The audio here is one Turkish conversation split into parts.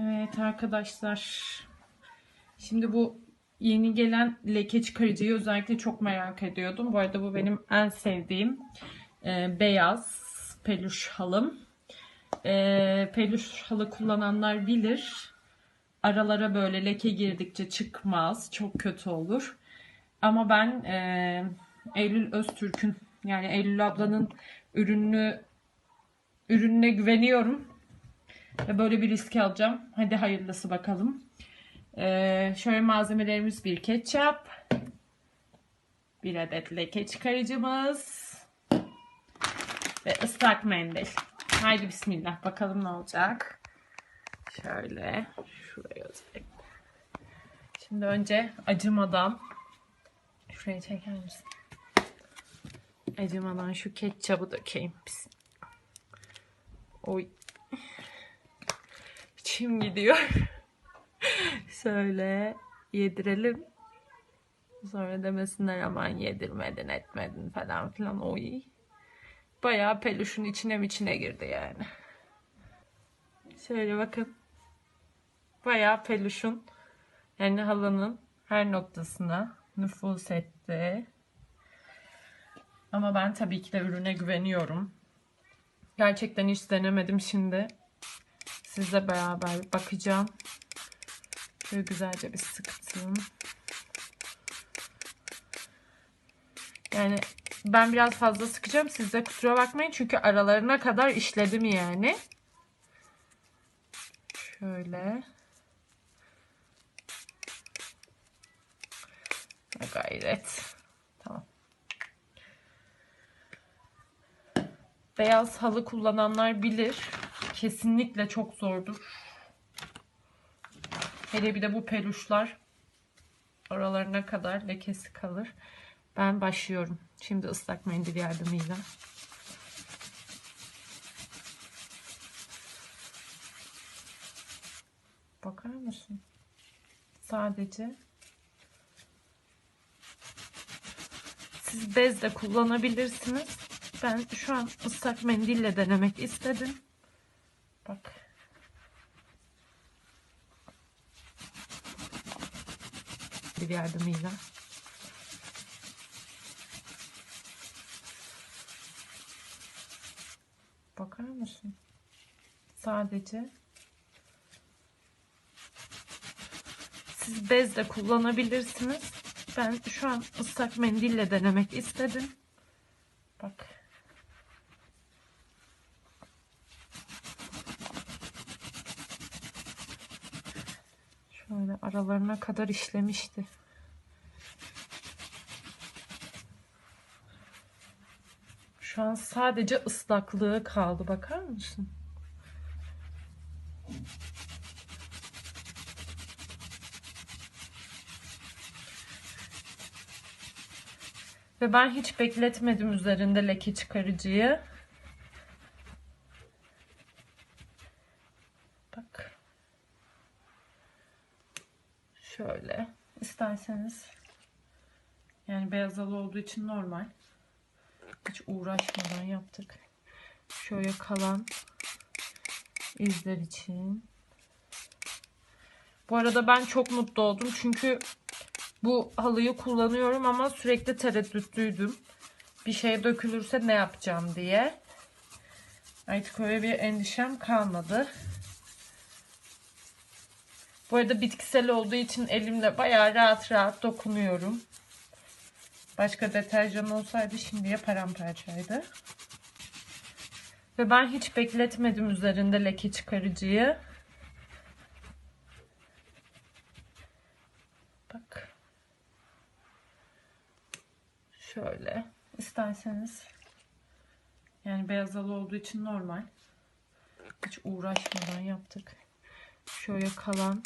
Evet arkadaşlar. Şimdi bu yeni gelen leke çıkarıcıyı özellikle çok merak ediyordum. Bu arada bu benim en sevdiğim e, beyaz peluş halım. E, peluş halı kullananlar bilir. Aralara böyle leke girdikçe çıkmaz. Çok kötü olur. Ama ben e, Eylül Öztürk'ün yani Eylül ablanın ürününü ürününe güveniyorum. Ve böyle bir risk alacağım. Hadi hayırlısı bakalım. Ee, şöyle malzemelerimiz bir ketçap. Bir adet leke çıkarıcımız. Ve ıslak mendil. Haydi bismillah bakalım ne olacak. Şöyle şuraya özellikle. Şimdi önce acımadan şuraya çeker misin? Acımadan şu ketçabı dökeyim. Oy. İçim gidiyor. Şöyle yedirelim. Sonra demesinler aman yedirmedin etmedin falan filan. Oy. Bayağı peluşun içine mi içine girdi yani. Şöyle bakın. Bayağı peluşun yani halının her noktasına nüfuz etti. Ama ben tabii ki de ürüne güveniyorum. Gerçekten hiç denemedim şimdi. Sizle beraber bakacağım. Şöyle güzelce bir sıktım. Yani ben biraz fazla sıkacağım. Siz de kusura bakmayın. Çünkü aralarına kadar işledim yani. Şöyle. Gayret. Tamam. Beyaz halı kullananlar bilir. Kesinlikle çok zordur. Hele bir de bu peluşlar aralarına kadar lekesi kalır. Ben başlıyorum. Şimdi ıslak mendil yardımıyla. Bakar mısın? Sadece siz bez de kullanabilirsiniz. Ben şu an ıslak mendille denemek istedim. Bak. Bir yardımıyla. Bakar mısın? Sadece siz bez de kullanabilirsiniz. Ben şu an ıslak mendille denemek istedim. Bak. Şöyle aralarına kadar işlemişti. Şu an sadece ıslaklığı kaldı. Bakar mısın? Ve ben hiç bekletmedim üzerinde leke çıkarıcıyı. Bak. Şöyle. isterseniz yani beyaz halı olduğu için normal. Hiç uğraşmadan yaptık. Şöyle kalan izler için. Bu arada ben çok mutlu oldum. Çünkü bu halıyı kullanıyorum ama sürekli tereddütlüydüm. Bir şey dökülürse ne yapacağım diye. Artık öyle bir endişem kalmadı. Bu arada bitkisel olduğu için elimle bayağı rahat rahat dokunuyorum. Başka deterjan olsaydı şimdiye paramparçaydı. Ve ben hiç bekletmedim üzerinde leke çıkarıcıyı. Bak. Şöyle. isterseniz yani beyaz halı olduğu için normal. Hiç uğraşmadan yaptık. Şöyle kalan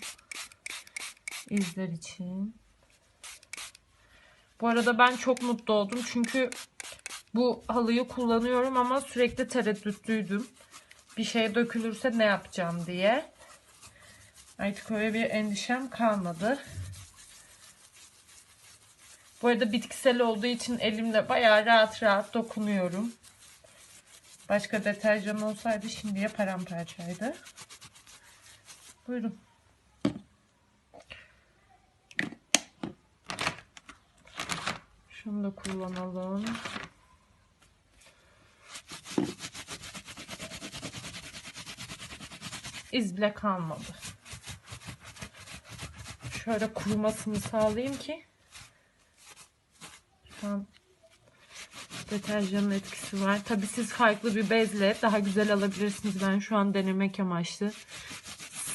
izler için. Bu arada ben çok mutlu oldum. Çünkü bu halıyı kullanıyorum ama sürekli tereddütlüydüm. Bir şey dökülürse ne yapacağım diye. Artık öyle bir endişem kalmadı. Bu arada bitkisel olduğu için elimle bayağı rahat rahat dokunuyorum. Başka deterjan olsaydı şimdiye paramparçaydı. Buyurun. Şunu da kullanalım. İz bile kalmadı. Şöyle kurumasını sağlayayım ki şu an deterjanın etkisi var. Tabii siz farklı bir bezle daha güzel alabilirsiniz. Ben şu an denemek amaçlı.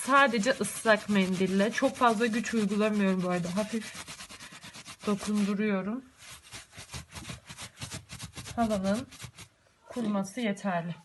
Sadece ıslak mendille. Çok fazla güç uygulamıyorum bu arada. Hafif dokunduruyorum. Halının kuruması yeterli.